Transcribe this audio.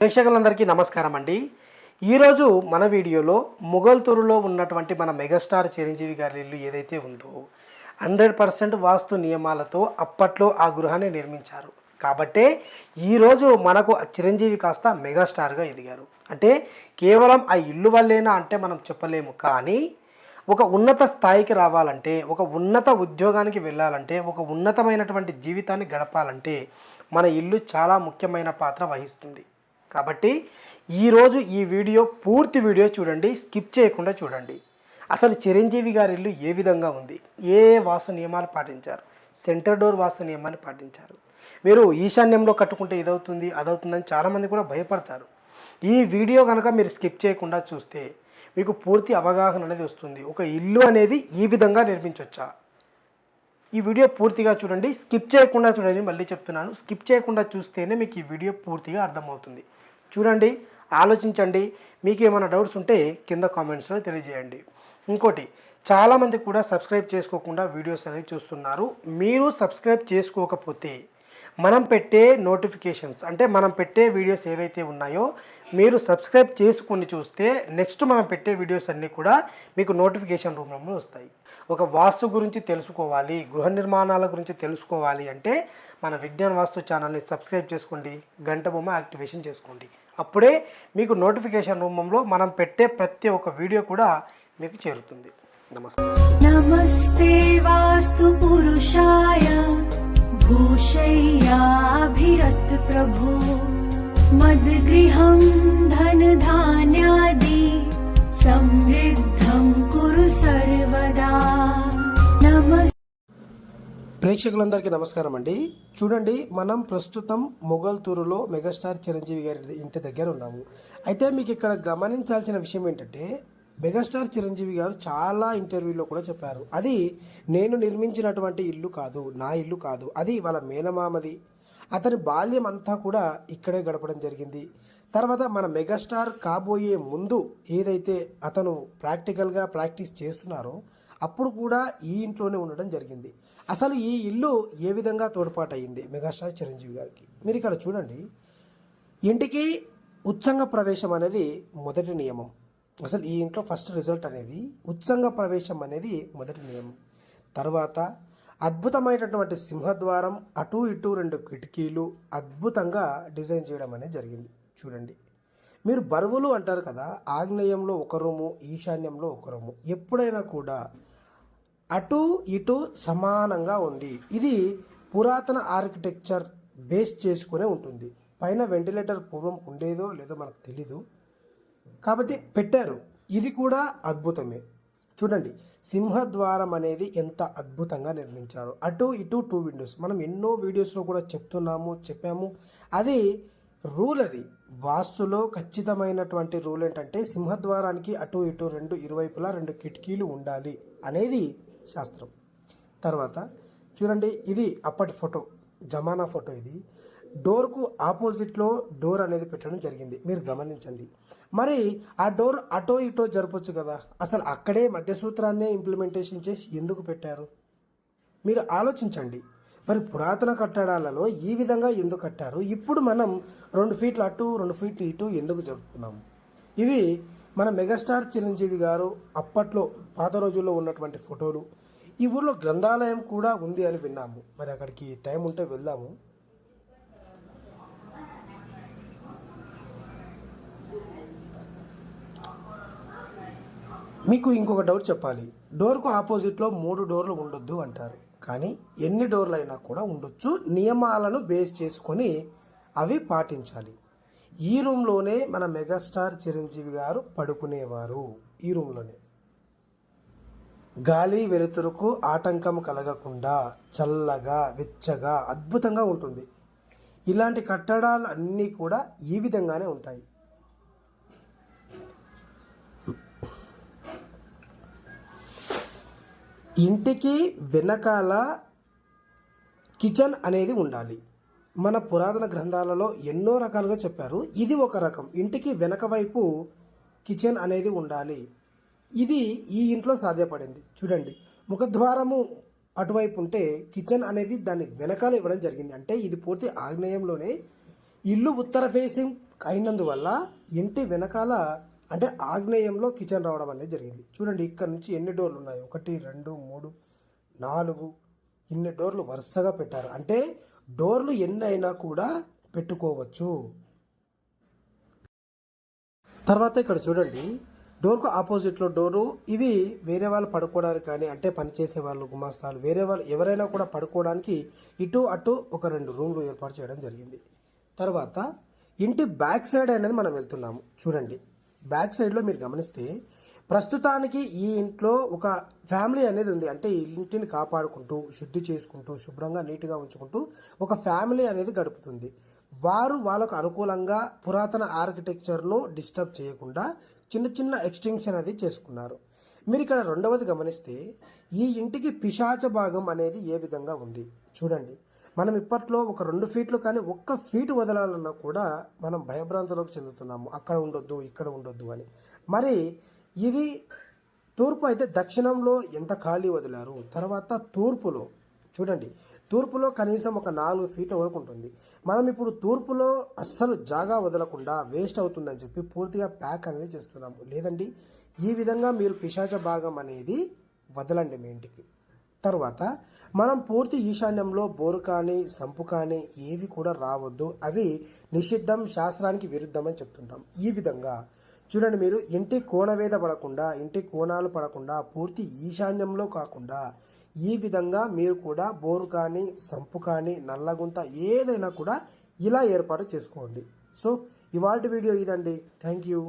ప్రేక్షకులందరికీ నమస్కారం అండి ఈరోజు మన వీడియోలో మొగల్తూరులో ఉన్నటువంటి మన మెగాస్టార్ చిరంజీవి గారి ఇల్లు ఏదైతే ఉందో హండ్రెడ్ పర్సెంట్ వాస్తు నియమాలతో అప్పట్లో ఆ గృహాన్ని నిర్మించారు. కాబట్టే ఈరోజు మనకు ఆ చిరంజీవి కాస్త మెగాస్టార్గా ఎదిగారు. అంటే కేవలం ఆ ఇల్లు వల్లేనా అంటే మనం చెప్పలేము. కానీ ఒక ఉన్నత స్థాయికి రావాలంటే ఒక ఉన్నత ఉద్యోగానికి వెళ్ళాలంటే ఒక ఉన్నతమైనటువంటి జీవితాన్ని గడపాలంటే మన ఇల్లు చాలా ముఖ్యమైన పాత్ర వహిస్తుంది. కాబట్టి ఈరోజు ఈ వీడియో పూర్తి వీడియో చూడండి స్కిప్ చేయకుండా చూడండి. అసలు చిరంజీవి గారి ఇల్లు ఏ విధంగా ఉంది? ఏ వాస్తు నియమాలు పాటించారు? సెంటర్ డోర్ వాస్తు నియమాన్ని పాటించారు. మీరు ఈశాన్యంలో కట్టుకుంటే ఇదవుతుంది అదవుతుందని చాలామంది కూడా భయపడతారు. ఈ వీడియో కనుక మీరు స్కిప్ చేయకుండా చూస్తే మీకు పూర్తి అవగాహన అనేది వస్తుంది. ఒక ఇల్లు అనేది ఈ విధంగా నిర్మించవచ్చా ఈ వీడియో పూర్తిగా చూడండి స్కిప్ చేయకుండా చూడండి మళ్ళీ చెప్తున్నాను. స్కిప్ చేయకుండా చూస్తేనే మీకు ఈ వీడియో పూర్తిగా అర్థమవుతుంది. చూడండి ఆలోచించండి. మీకు ఏమైనా డౌట్స్ ఉంటే కింద కామెంట్స్లో తెలియజేయండి. ఇంకోటి చాలామంది కూడా సబ్స్క్రైబ్ చేసుకోకుండా వీడియోస్ అనేది చూస్తున్నారు. మీరు సబ్స్క్రైబ్ చేసుకోకపోతే మనం పెట్టే నోటిఫికేషన్స్ అంటే మనం పెట్టే వీడియోస్ ఏవైతే ఉన్నాయో మీరు సబ్స్క్రైబ్ చేసుకొని చూస్తే నెక్స్ట్ మనం పెట్టే వీడియోస్ అన్నీ కూడా మీకు నోటిఫికేషన్ రూపంలో వస్తాయి. ఒక వాస్తు గురించి తెలుసుకోవాలి గృహ నిర్మాణాల గురించి తెలుసుకోవాలి అంటే మన విజ్ఞాన వాస్తు ఛానల్ని సబ్స్క్రైబ్ చేసుకోండి గంట బొమ్మ యాక్టివేషన్ చేసుకోండి. అప్పుడే మీకు నోటిఫికేషన్ రూపంలో మనం పెట్టే ప్రతి ఒక్క వీడియో కూడా మీకు చేరుతుంది. నమస్తే. నమస్తే వాస్తు పురుషాయ భూషయ్యాభిరత్ ప్రభు. మద్గృహం ధన ధాన్యాది సమృద్ధం కురు సర్వదా. నమస్తే ప్రేక్షకులందరికీ నమస్కారం అండి చూడండి మనం ప్రస్తుతం మొగల్తూరులో మెగాస్టార్ చిరంజీవి గారి ఇంటి దగ్గర ఉన్నాము. అయితే మీకు ఇక్కడ గమనించాల్సిన విషయం ఏంటంటే మెగాస్టార్ చిరంజీవి గారు చాలా ఇంటర్వ్యూలో కూడా చెప్పారు. అది నేను నిర్మించినటువంటి ఇల్లు కాదు నా ఇల్లు కాదు అది వాళ్ళ మేనమామది. అతని బాల్యం అంతా కూడా ఇక్కడే గడపడం జరిగింది. తర్వాత మన మెగాస్టార్ కాబోయే ముందు ఏదైతే అతను ప్రాక్టికల్గా ప్రాక్టీస్ చేస్తున్నారో అప్పుడు కూడా ఈ ఇంట్లోనే ఉండడం జరిగింది. అసలు ఈ ఇల్లు ఏ విధంగా తోడ్పాటు అయ్యింది మెగాస్టార్ చిరంజీవి గారికి. మీరు ఇక్కడ చూడండి. ఇంటికి ఉచ్చంగ ప్రవేశం అనేది మొదటి నియమం. అసలు ఈ ఇంట్లో ఫస్ట్ రిజల్ట్ అనేది ఉచ్చంగ ప్రవేశం అనేది మొదటి నియమం. తర్వాత అద్భుతమైనటువంటి సింహద్వారం అటు ఇటు రెండు కిటికీలు అద్భుతంగా డిజైన్ చేయడం అనేది జరిగింది. చూడండి. మీరు బరువులు అంటారు కదా ఆగ్నేయంలో ఒక రూము ఈశాన్యంలో ఒక రూము. ఎప్పుడైనా కూడా అటు ఇటు సమానంగా ఉంది. ఇది పురాతన ఆర్కిటెక్చర్ బేస్ చేసుకునే ఉంటుంది. పైన వెంటిలేటర్ పూర్వం ఉండేదో లేదో మనకు తెలీదు. కాబట్టి పెట్టారు. ఇది కూడా అద్భుతమే. చూడండి సింహద్వారం అనేది ఎంత అద్భుతంగా నిర్మించారు. అటు ఇటు టూ విండోస్. మనం ఎన్నో వీడియోస్లో కూడా చెప్తున్నాము చెప్పాము. అది రూల్ అది. వాస్తులో ఖచ్చితమైనటువంటి రూల్ ఏంటంటే సింహద్వారానికి అటు ఇటు రెండు ఇరువైపులా రెండు కిటికీలు ఉండాలి అనేది శాస్త్రం. తర్వాత చూడండి ఇది అప్పటి ఫోటో జమానా ఫోటో ఇది. డోర్కు ఆపోజిట్లో డోర్ అనేది పెట్టడం జరిగింది. మీరు గమనించండి. మరి ఆ డోర్ అటో ఇటో జరపొచ్చు కదా? అసలు అక్కడే మధ్యసూత్రాన్నే ఇంప్లిమెంటేషన్ చేసి ఎందుకు పెట్టారు? మీరు ఆలోచించండి. మరి పురాతన కట్టడాలలో ఈ విధంగా ఎందుకు కట్టారు? ఇప్పుడు మనం రెండు ఫీట్లు అటు రెండు ఫీట్లు ఇటు ఎందుకు జరుపుతున్నాము ఇవి మన మెగాస్టార్ చిరంజీవి గారు అప్పట్లో పాత రోజుల్లో ఉన్నటువంటి ఫోటోలు. ఈ ఊర్లో గ్రంథాలయం కూడా ఉంది అని విన్నాము. మరి అక్కడికి టైం ఉంటే వెళ్దాము. మీకు ఇంకొక డౌట్ చెప్పాలి. డోర్కు ఆపోజిట్లో మూడు డోర్లు ఉండొద్దు అంటారు. కానీ ఎన్ని డోర్లు అయినా కూడా ఉండొచ్చు. నియమాలను బేస్ చేసుకొని అవి పాటించాలి. ఈ రూమ్లోనే మన మెగాస్టార్ చిరంజీవి గారు పడుకునేవారు. ఈ రూమ్లోనే. గాలి వెలుతురుకు ఆటంకం కలగకుండా చల్లగా వెచ్చగా అద్భుతంగా ఉంటుంది. ఇలాంటి కట్టడాలు అన్నీ కూడా ఈ విధంగానే ఉంటాయి. ఇంటికి వెనకాల కిచెన్ అనేది ఉండాలి. మన పురాతన గ్రంథాలలో ఎన్నో రకాలుగా చెప్పారు. ఇది ఒక రకం. ఇంటికి వెనక వైపు కిచెన్ అనేది ఉండాలి. ఇది ఈ ఇంట్లో సాధ్యపడింది. చూడండి ముఖద్వారము అటువైపు ఉంటే కిచెన్ అనేది దాని వెనకాల ఇవ్వడం జరిగింది. అంటే ఇది పూర్తి ఆగ్నేయంలోనే ఇల్లు ఉత్తర ఫేసింగ్ అయినందువల్ల ఇంటి వెనకాల అంటే ఆగ్నేయంలో కిచెన్ రావడం అనేది జరిగింది. చూడండి ఇక్కడ నుంచి ఎన్ని డోర్లు ఉన్నాయి. ఒకటి రెండు మూడు నాలుగు ఇన్ని డోర్లు వరుసగా పెట్టారు. అంటే డోర్లు ఎన్ని అయినా కూడా పెట్టుకోవచ్చు. తర్వాత ఇక్కడ చూడండి డోర్కు ఆపోజిట్లో డోరు. ఇవి వేరే వాళ్ళు పడుకోవడానికి కానీ అంటే పనిచేసే వాళ్ళు గుమాస్తాలు వేరే వాళ్ళు ఎవరైనా కూడా పడుకోవడానికి ఇటు అటు ఒక రెండు రూమ్లు ఏర్పాటు చేయడం జరిగింది. తర్వాత ఇంటి బ్యాక్ సైడ్ అనేది మనం వెళ్తున్నాము. చూడండి. బ్యాక్ సైడ్లో మీరు గమనిస్తే ప్రస్తుతానికి ఈ ఇంట్లో ఒక ఫ్యామిలీ అనేది ఉంది. అంటే ఈ ఇంటిని కాపాడుకుంటూ శుద్ధి చేసుకుంటూ శుభ్రంగా నీట్గా ఉంచుకుంటూ ఒక ఫ్యామిలీ అనేది గడుపుతుంది. వారు వాళ్ళకు అనుకూలంగా పురాతన ఆర్కిటెక్చర్ను డిస్టర్బ్ చేయకుండా చిన్న చిన్న ఎక్స్టెన్షన్ అది చేసుకున్నారు. మీరు ఇక్కడ రెండవది గమనిస్తే ఈ ఇంటికి పిశాచ భాగం అనేది ఏ విధంగా ఉంది? చూడండి. మనం ఇప్పట్లో ఒక రెండు ఫీట్లు కానీ ఒక్క ఫీటు వదలాలన్నా కూడా మనం భయభ్రాంతులకు చెందుతున్నాము. అక్కడ ఉండొద్దు ఇక్కడ ఉండొద్దు అని. మరి ఇది తూర్పు అయితే దక్షిణంలో ఎంత ఖాళీ వదిలారు? తర్వాత తూర్పులో. చూడండి. తూర్పులో కనీసం ఒక నాలుగు ఫీట్ల వరకు ఉంటుంది. మనం ఇప్పుడు తూర్పులో అస్సలు జాగా వదలకుండా వేస్ట్ అవుతుందని చెప్పి పూర్తిగా ప్యాక్ అనేది చేస్తున్నాము లేదండి ఈ విధంగా మీరు పిశాచ భాగం అనేది వదలండి మీ ఇంటికి. తర్వాత మనం పూర్తి ఈశాన్యంలో బోరు కానీ సంపు కానీ ఏవి కూడా రావద్దు. అవి నిషిద్ధం శాస్త్రానికి విరుద్ధమని చెప్తుంటాం. ఈ విధంగా చూడండి మీరు ఇంటి కోణవేద పడకుండా ఇంటి కోణాలు పడకుండా పూర్తి ఈశాన్యంలో కాకుండా ఈ విధంగా మీరు కూడా బోరు కానీ సంపు కానీ నల్లగుంత ఏదైనా కూడా ఇలా ఏర్పాటు చేసుకోండి. సో ఇవాళ వీడియో ఇదండి. Thank you